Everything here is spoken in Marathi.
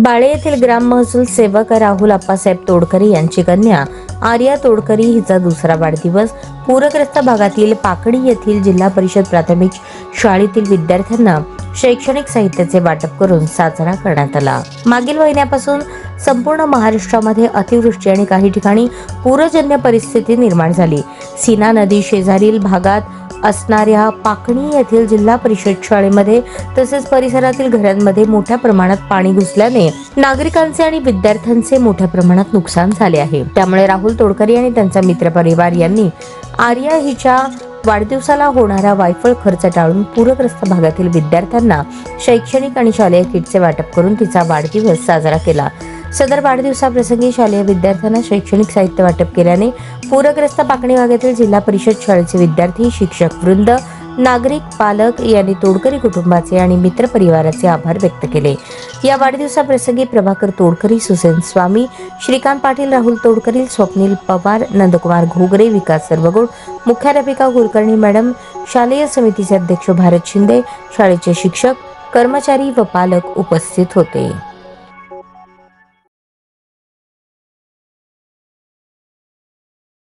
बाळे येथील ग्राम महसूल सेवक राहुल आप्पासाहेब तोडकरी यांची कन्या आर्या तोडकरी हिचा दुसरा वाढदिवस. पूरग्रस्त भागातील पाकडी येथील जिल्हा परिषद प्राथमिक शाळेतील विद्यार्थ्यांना शैक्षणिक साहित्याचे वाटप करून साजरा करण्यात आला. मागील महिन्यापासून संपूर्ण महाराष्ट्रामध्ये अतिवृष्टी आणि काही ठिकाणी पूरजन्य परिस्थिती निर्माण झाली. सीना नदी शेजारील भागात असणाऱ्या पाकणी येथील जिल्हा परिषद शाळेमध्ये तसेच परिसरातील घरांमध्ये मोठ्या प्रमाणात पाणी घुसल्याने नागरिकांचे आणि विद्यार्थ्यांचे मोठ्या प्रमाणात नुकसान झाले आहे. त्यामुळे राहुल तोडकरी आणि त्यांचा मित्रपरिवार यांनी आर्या हिच्या वाढदिवसाला होणारा वायफळ खर्च टाळून पूरग्रस्त भागातील विद्यार्थ्यांना शैक्षणिक आणि शालेय किटचे वाटप करून तिचा वाढदिवस साजरा केला. सदर वाढदिवसाप्रसंगी शालेय विद्यार्थ्यांना शैक्षणिक साहित्य वाटप केल्याने पूरग्रस्त पाकणी भागातील जिल्हा परिषद शाळेचे विद्यार्थी शिक्षक वृंद नागरिक पालक यांनी तोडकरी कुटुंबाचे आणि मित्र परिवाराचे आभार व्यक्त केले. या वाढदिवसाप्रसंगी प्रभाकर तोडकरी सुसेन स्वामी श्रीकांत पाटील राहुल तोडकरी स्वप्नील पवार नंदकुमार घोगरे विकास सर्वगुण मुख्याध्यापिका कुलकर्णी मॅडम शालेय समितीचे अध्यक्ष भारत शिंदे शाळेचे शिक्षक कर्मचारी व पालक उपस्थित होते.